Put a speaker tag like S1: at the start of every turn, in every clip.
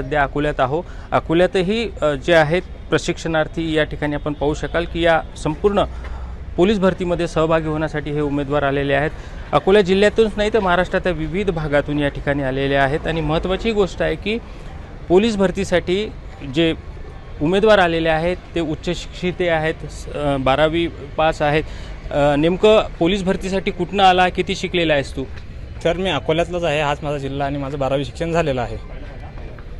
S1: सध्या अकोल्यात आहो. अकोल्यातही जे आहेत प्रशिक्षणार्थी या ठिकाणी आपण पाहू शकाल की या संपूर्ण पोलीस भरतीमध्ये सहभागी होण्यासाठी हे उमेदवार आलेले आहेत. अकोला जिल्ह्यातूनच नाही तर महाराष्ट्राच्या विविध भागातून या ठिकाणी आलेले आहेत. आणि महत्त्वाची गोष्ट आहे की पोलीस भरतीसाठी जे उमेदवार आलेले आहेत ते उच्च शिक्षिते आहेत बारावी पास आहेत. नेमकं पोलीस भरतीसाठी कुठनं आला किती शिकलेला आहेस तू?
S2: सर मी अकोल्यातलाच आहे. हाच माझा जिल्हा आणि माझं बारावी शिक्षण झालेलं आहे.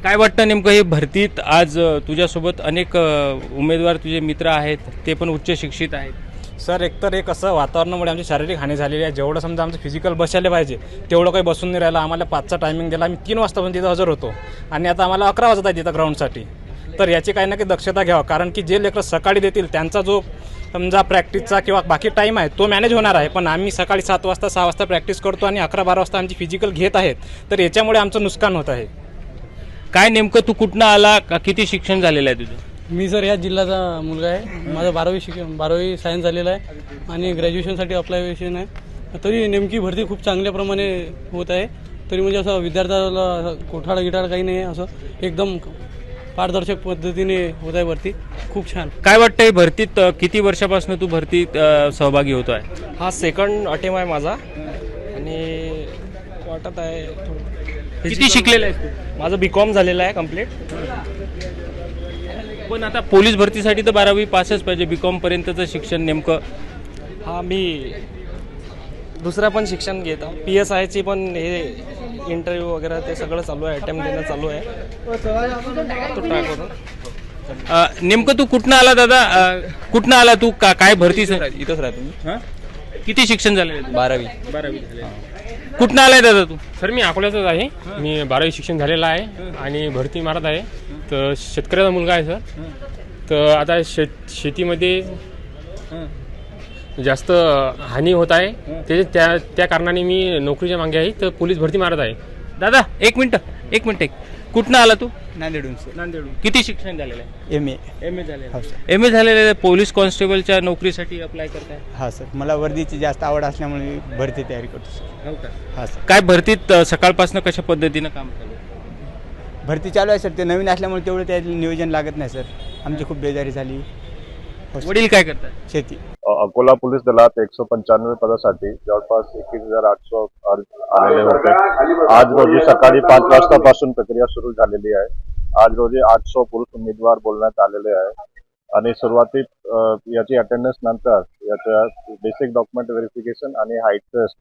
S1: काय वाटतं नेमकं हे भरतीत? आज तुझ्यासोबत अनेक उमेदवार तुझे मित्र आहेत ते पण उच्च शिक्षित आहेत.
S2: सर एकतर एक असं वातावरणामुळे आमची शारीरिक हानी झालेली आहे. जेवढं समजा आमचं फिजिकल बसायला पाहिजे तेवढं काही बसून नाही राहिलं. आम्हाला पाचचा टायमिंग दिला. आम्ही तीन वाजतापासून तिथं हजर होतो. आणि आता आम्हाला अकरा वाजता आहे तिथं ग्राउंडसाठी तर याची काही ना काही दक्षता घ्यावा. कारण की जे लेकरं सकाळी देतील त्यांचा जो समजा प्रॅक्टिसचा किंवा बाकी टाईम आहे तो मॅनेज होणार आहे. पण आम्ही सकाळी सात वाजता सहा वाजता प्रॅक्टिस करतो आणि अकरा बारा वाजता आमची फिजिकल घेत आहेत. तर याच्यामुळे आमचं नुकसान होत आहे.
S1: काय नेमकं तू कुठनं आला? का किती शिक्षण झालेलं आहे तुझं?
S3: मी सर या जिल्ह्याचा मुलगा आहे. माझं बारावी शिक्षण बारावी सायन्स झालेलं आहे आणि ग्रॅज्युएशनसाठी अप्लायवेशन आहे तरी नेमकी भरती खूप चांगल्या प्रमाणे होत आहे. तरी म्हणजे असं विद्यार्थ्याला कोठाळ गिटाळ काही नाही आहे. असं एकदम पारदर्शक पद्धतीने होत आहे भरती. खूप छान.
S1: काय वाटतं हे भरतीत अ, किती वर्षापासून तू भरतीत अ, सहभागी होतो आहे
S4: हा सेकंड अटेम आहे माझा. आणि वाटत आहे थोडं
S1: किती शिकलेला आहेस तू?
S4: माझं बी कॉम झालेलं आहे कंप्लीट
S1: पण आता पोलीस भरतीसाठी तर बारावी पासच पाहिजे बी कॉम पर्यंतचं शिक्षण नेमकं?
S4: हा मी दुसरं पण शिक्षण घेत आहे. पी एस आयची पण हे इंटरव्ह्यू वगैरे ते सगळं चालू आहे अटेम्प्ट देणं चालू आहे. तो ट्राय करून
S1: अ, नेमकं तू कुठनं आला दादा? अ, कुठनं आला तू? का काय भरती
S5: इथंच राहतो मी
S1: हां? किती शिक्षण झालेलं आहे?
S5: बारावी.
S1: बारावी कुठनं आलाय दादा तू?
S6: सर मी अकोल्याचाच आहे. मी बारावी शिक्षण झालेलं आहे आणि भरती मारत आहे. तर शेतकऱ्याचा मुलगा आहे सर. तर आता शेत शेतीमध्ये जास्त हानी होत आहे. ते त्या त्या कारणाने मी नोकरीच्या मागे आहे. तर पोलीस भरती मारत आहे.
S1: दादा एक मिनिट एक मिनिट एक. कुठनं आला तू?
S5: नांदेडून सर
S1: नांदेड किती शिक्षण झालेलं आहे?
S5: एम ए
S1: एम ए झालेलं एम ए झालेलं आहे. पोलीस कॉन्स्टेबलच्या नोकरीसाठी अप्लाय करताय.
S5: हा सर. मला वर्दीची जास्त आवड असल्यामुळे मी भरती तयारी करतो सर.
S1: हो का?
S5: हा सर.
S1: काय भरतीत अ, सकाळपासून कशा पद्धतीनं काम चालू आहे?
S5: भरती चालू आहे सर. ते नवीन असल्यामुळे तेवढं त्यात नियोजन लागत नाही सर. आमची खूप बेजारी झाली.
S1: वडील काय करतात?
S5: शेती.
S7: अकोला पोलीस दलात एकशे पंच्याण्णव पदासाठी जवळपास एकवीस हजार आठशे अर्ज आलेले होते. आज रोजी सकाळी पाच वाजतापासून प्रक्रिया सुरू झालेली आहे. आज रोजी आठशे पुरुष उमेदवार बोलण्यात आलेले आहे. आणि सुरुवातीत याची अटेंडन्स नंतर याच्या बेसिक डॉक्युमेंट व्हेरिफिकेशन आणि हाईट टेस्ट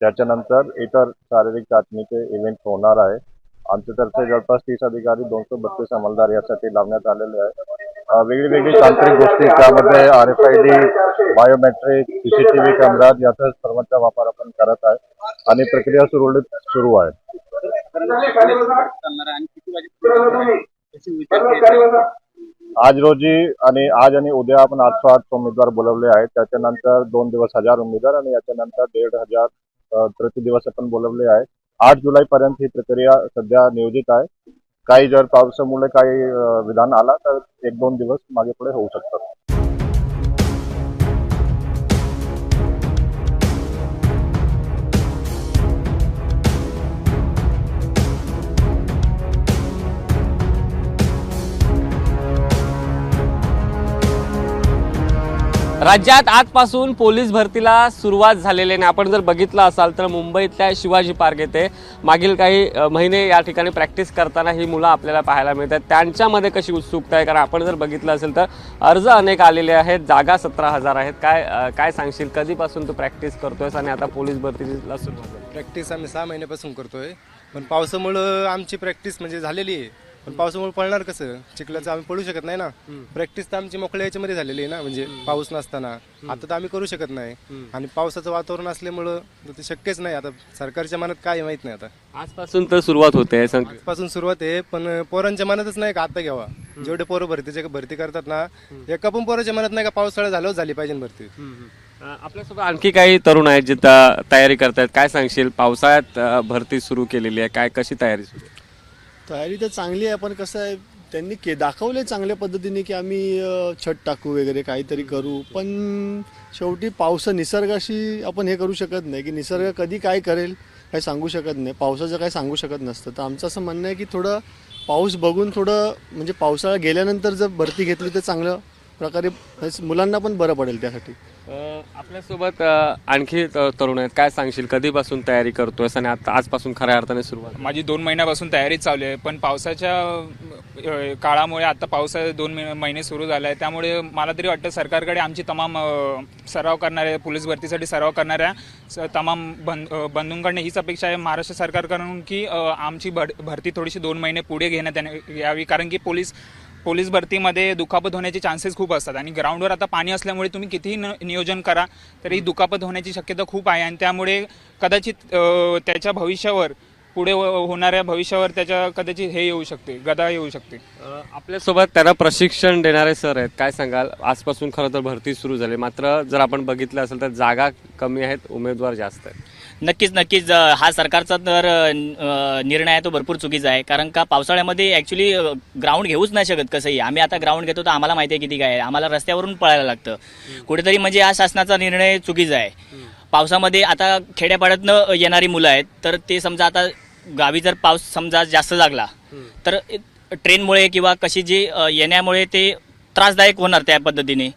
S7: त्याच्यानंतर इतर शारीरिक चाचणीचे इव्हेंट होणार आहे. आमच्यातर्फे जवळपास तीस अधिकारी दोनशे बत्तीस अंमलदार यासाठी लावण्यात आलेले आहे वेगळी वेगळी तांत्रिक गोष्टी त्यामध्ये R F I D biometric CCTV camera याचा सर्वांचा वापर आपण करत आहे आणि प्रक्रिया सुरळीत सुरू आहे. आज रोजी आणि आज आणि उद्या आपण आठशे आठ उमेदवार बोलवले आहेत. त्याच्यानंतर दोन दिवस हजार उमेदवार आणि याच्यानंतर दीड हजार प्रति दिवस आपण बोलवले आहे आठ जुलै पर्यंत ही प्रक्रिया सध्या नियोजित आहे. काही जर पावसामुळे काही विधान आला तर एक दोन दिवस मागे पुढे होऊ शकतात
S8: राज्यात आजपासून पोलीस भरतीला सुरुवात झालेली आहे. आणि आपण जर बघितलं असाल तर मुंबईतल्या शिवाजी पार्क येथे मागील काही महिने या ठिकाणी प्रॅक्टिस करताना ही मुलं आपल्याला पाहायला मिळतात. त्यांच्यामध्ये कशी उत्सुकता आहे? कारण आपण जर बघितलं असेल तर अर्ज अनेक आलेले आहेत. जागा सतरा हजार आहेत. काय काय सांगशील? कधीपासून तू प्रॅक्टिस करतोयस आणि आता पोलीस भरतीला सुरुवात
S9: प्रॅक्टिस आम्ही सहा महिन्यापासून करतोय. पण पावसामुळं आमची प्रॅक्टिस म्हणजे झालेली आहे. पण पावसामुळे पळणार कसं? चिखलाचं आम्ही पळू शकत नाही ना. प्रॅक्टिस तर आमची मोकळ्या याच्यामध्ये झालेली आहे ना म्हणजे पाऊस नसताना. आता तर आम्ही करू शकत नाही. आणि पावसाचं वातावरण असल्यामुळं ते शक्यच नाही. आता सरकारच्या मनात काय माहीत नाही आता.
S8: आजपासून तर सुरुवात होते सांग.
S9: पासून सुरुवात आहे पण पोरांच्या मनातच नाही का आता घ्यावा? जेवढे पोरं भरतीचे भरती करतात ना एका पण पोराच्या मनात नाही का पावसाळा झाल्यावर झाली पाहिजे भरती?
S8: आपल्यासोबत आणखी काही तरुण आहेत जे तयारी करतायत. काय सांगशील? पावसाळ्यात भरती सुरू केलेली आहे. काय कशी तयारी सुरू?
S10: तयारी तर चांगली आहे पण कसं आहे त्यांनी के दाखवले चांगल्या पद्धतीने की आम्ही अ, छत टाकू वगैरे काहीतरी करू. पण शेवटी पावसा निसर्गाशी आपण हे करू शकत नाही की निसर्ग कधी काय करेल काही सांगू शकत नाही. पावसाचं काही सांगू शकत नसतं. तर आमचं असं म्हणणं आहे की थोडं पाऊस बघून थोडं म्हणजे पावसाळा गेल्यानंतर जर भरती घेतली तर चांगलं. प्रकारे मुलांना पण बरं पडेल त्यासाठी.
S8: आपल्यासोबत आणखी त- तरुण आहेत. काय सांगशील? कधीपासून तयारी करतोय आणि आता आजपासून खऱ्या अर्थाने सुरुवात?
S11: माझी दोन महिन्यापासून तयारी चालू आहे. पण पावसाच्या काळामुळे आता पावसा दोन महि- महिने सुरू झाला आहे त्यामुळे मला तरी वाटतं सरकारकडे आमची तमाम सराव करणाऱ्या पोलीस भरतीसाठी सराव करणाऱ्या स- तमाम बं बंधूंकडनं हीच अपेक्षा आहे महाराष्ट्र सरकारकडून की आमची भर- भरती थोडीशी दोन महिने पुढे घेण्यात यावी. कारण की पोलीस पोलीस भरतीमध्ये दुखापत होण्याचे चान्सेस खूप असतात. आणि ग्राउंडवर आता पाणी असल्यामुळे तुम्ही कितीही न- नियोजन करा तरी दुखापत होण्याची शक्यता खूप आहे. आणि त्यामुळे कदाचित त्याच्या भविष्यावर पुढे हो, होणाऱ्या भविष्यावर त्याच्या कदाचित हे येऊ शकते गदा येऊ शकते.
S8: आपल्यासोबत त्यांना प्रशिक्षण देणारे सर आहेत. काय सांगाल? आजपासून खरं तर भरती सुरू झाली. मात्र जर आपण बघितलं असेल तर जागा कमी आहेत उमेदवार जास्त आहेत.
S12: नक्कीच नक्कीच हा सरकारचा तर निर्णय आहे तो भरपूर चुकीचा आहे. कारण का पावसाळ्यामध्ये ॲक्च्युली ग्राउंड घेऊच नाही शकत कसंही. आम्ही आता ग्राउंड घेतो तर आम्हाला माहिती आहे किती काय आहे. आम्हाला रस्त्यावरून पळायला लागतं. कुठेतरी म्हणजे हा शासनाचा निर्णय चुकीचा आहे. पावसामध्ये आता खेड्यापाड्यातनं येणारी मुलं आहेत. तर ते समजा आता गावी जर पाऊस समजा जास्त लागला तर ट्रेनमुळे किंवा कशी जी येण्यामुळे ते त्रासदायक होणार त्या पद्धतीने.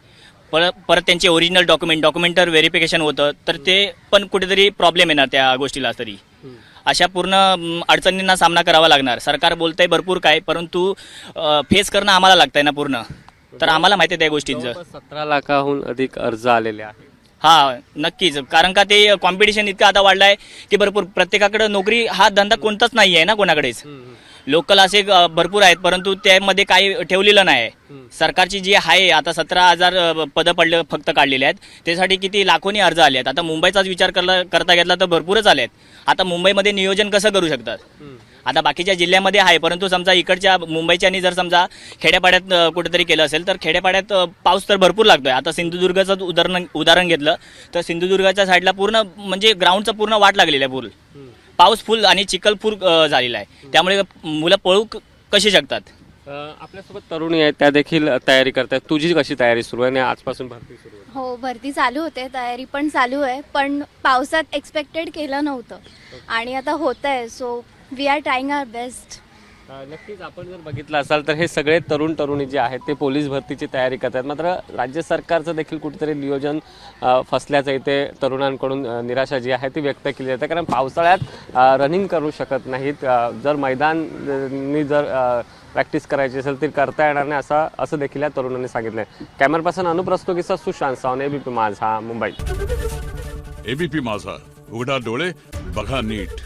S12: परत परत त्यांचे ओरिजिनल डॉक्युमेंट डॉक्युमेंटर व्हेरिफिकेशन होतं. तर ते पण कुठेतरी प्रॉब्लेम येणार त्या गोष्टीला तरी. अशा पूर्ण अडचणींना सामना करावा लागणार. सरकार बोलतंय भरपूर काय परंतु फेस करणं आम्हाला लागतंय ना पूर्ण. तर आम्हाला माहिती आहे त्या गोष्टींचं.
S8: सतरा लाखाहून अधिक अर्ज आलेले आहेत.
S12: हा नक्कीच. कारण का ते कॉम्पिटिशन इतकं आता वाढलंय की भरपूर. प्रत्येकाकडे नोकरी हा धंदा कोणताच नाही आहे ना कोणाकडेच. लोकल असे भरपूर आहेत परंतु त्यामध्ये काही ठेवलेलं नाही. सरकारची जी आहे आता सतरा हजार पदं पडले फक्त काढलेले आहेत. त्यासाठी किती लाखोनी अर्ज आले आहेत. आता मुंबईचाच विचार करला करता घेतला तर भरपूरच आले आहेत. आता मुंबईमध्ये नियोजन कसं करू शकतात? आता बाकीच्या जिल्ह्यामध्ये आहे परंतु समजा इकडच्या मुंबईच्यानी जर समजा खेड्यापाड्यात कुठेतरी केलं असेल तर खेड्यापाड्यात पाऊस तर भरपूर लागतोय. आता सिंधुदुर्गाचं उदाहरण उदाहरण घेतलं तर सिंधुदुर्गाच्या साईडला पूर्ण म्हणजे ग्राउंडचं पूर्ण वाट लागलेलं आहे फुल पाऊस फुल आणि चिखल फुल अ, झालेला आहे. त्यामुळे मुलं पळू कशी शकतात?
S8: आपल्यासोबत तरुणी आहेत त्या देखील तयारी करतात तुझी कशी तयारी सुरू आहे आणि आजपासून भरती सुरू आहे?
S13: हो भरती चालू होते तयारी पण चालू आहे पण पावसात एक्सपेक्टेड केलं नव्हतं. आणि आता होत आहे so we are trying our best
S8: नक्कीच आपण जर बघितलं असाल तर हे सगळे तरुण तरुणी जे आहेत ते पोलीस भरतीची तयारी करतात. मात्र राज्य सरकारचं देखील कुठेतरी नियोजन फसल्याचं इथे तरुणांकडून निराशा जी आहे ती व्यक्त केली जाते. कारण पावसाळ्यात रनिंग करू शकत नाहीत. जर मैदानी जर प्रॅक्टिस करायची असेल तर करता येणार नाही असं असं देखील या तरुणांनी सांगितलं आहे पर्सन अनुप्रस्तो किस्सा सुशांत सावने एबीपी माझा मुंबई.
S14: एबीपी माझा. उघडा डोळे बघा नीट.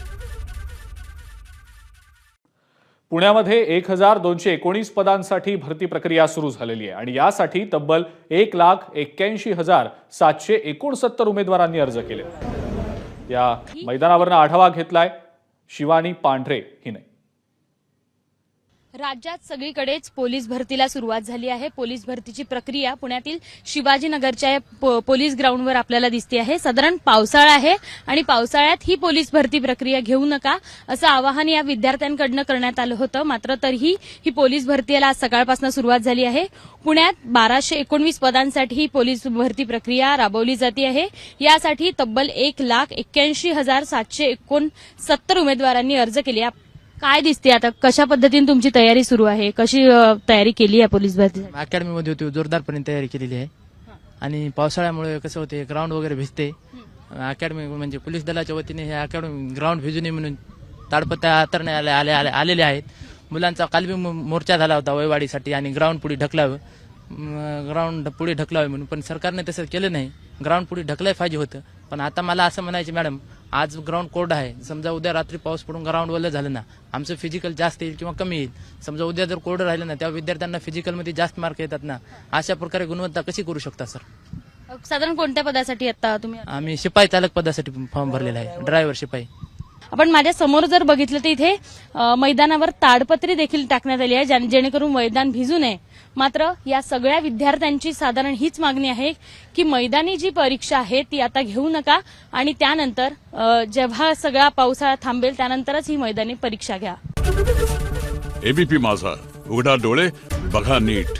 S15: पुण्यामध्ये एक हजार दोनशे एकोणीस पदांसाठी भरती प्रक्रिया सुरू झालेली आहे. आणि यासाठी तब्बल एक लाख एक्क्याऐंशी हजार सातशे एकोणसत्तर उमेदवारांनी अर्ज केले. या मैदानावरनं आढावा घेतलाय शिवानी पांढरे. हिने.
S16: राज्यात सगळीकडेच पोलीस भरतीला सुरुवात झाली आहे. पोलीस भरतीची प्रक्रिया पुण्यातील शिवाजीनगरच्या पो- पोलीस ग्राउंडवर आपल्याला दिसते आहे. साधारण पावसाळा आहे आणि पावसाळ्यात ही पोलीस भरती प्रक्रिया घेऊ नका असं आवाहन या विद्यार्थ्यांकडनं करण्यात आलं होतं. मात्र तरीही ही पोलीस भरतीला आज सकाळपासून सुरुवात झाली आहे. पुण्यात बाराशे एकोणवीस पदांसाठी ही पोलीस भरती प्रक्रिया राबवली जाते आहे. यासाठी तब्बल एक लाख एक्क्याऐंशी हजार सातशे एकोणसत्तर उमेदवारांनी अर्ज केले. काय दिसते आता? कशा पद्धतीने तुमची तयारी सुरू आहे? कशी अ, तयारी केली आहे पोलीस भरती?
S17: अकॅडमीमध्ये होती जोरदारपणे तयारी केलेली आहे. आणि पावसाळ्यामुळे कसं होते ग्राउंड वगैरे भिजते. अकॅडमी म्हणजे पोलीस दलाच्या वतीने हे अकॅडमी ग्राउंड भिजू नये म्हणून ताडपत्या आतरणे आले आले आले आलेले आहेत. मुलांचा काल बी मो- मोर्चा झाला होता वयवाडीसाठी आणि ग्राउंड पुढे ढकलावं. ग्राउंड पुढे ढकलावे म्हणून पण सरकारने तसं केलं नाही. ग्राउंड पुढे ढकलाय पाहिजे होतं. पण आता मला असं म्हणायचं मॅडम आज ग्राउंड कोरड आहे. समजा उद्या रात्री पाऊस पडून ग्राउंड वल्लं झालं ना आमचं फिजिकल जास्त येईल किंवा कमी येईल. समजा उद्या जर कोरडं राहिलं ना तेव्हा विद्यार्थ्यांना फिजिकलमध्ये जास्त मार्क येतात ना. अशा प्रकारे गुणवत्ता कशी करू शकता सर
S16: साधारण कोणत्या पदासाठी आता तुम्ही
S17: आम्ही शिपाई चालक पदासाठी फॉर्म भरलेला आहे. ड्रायव्हर शिपाई.
S16: आपण माझ्यासमोर जर बघितलं तर इथे मैदानावर ताडपत्री देखील टाकण्यात आली आहे जेणेकरून मैदान भिजू नये. मात्र या सगळ्या विद्यार्थ्यांची साधारण हीच मागणी आहे की मैदानी जी परीक्षा आहे ती आता घेऊ नका आणि त्यानंतर जेव्हा सगळा पावसाळा थांबेल त्यानंतरच ही मैदानी परीक्षा घ्या.
S14: एबीपी माझा. उघडा डोळे बघा नीट.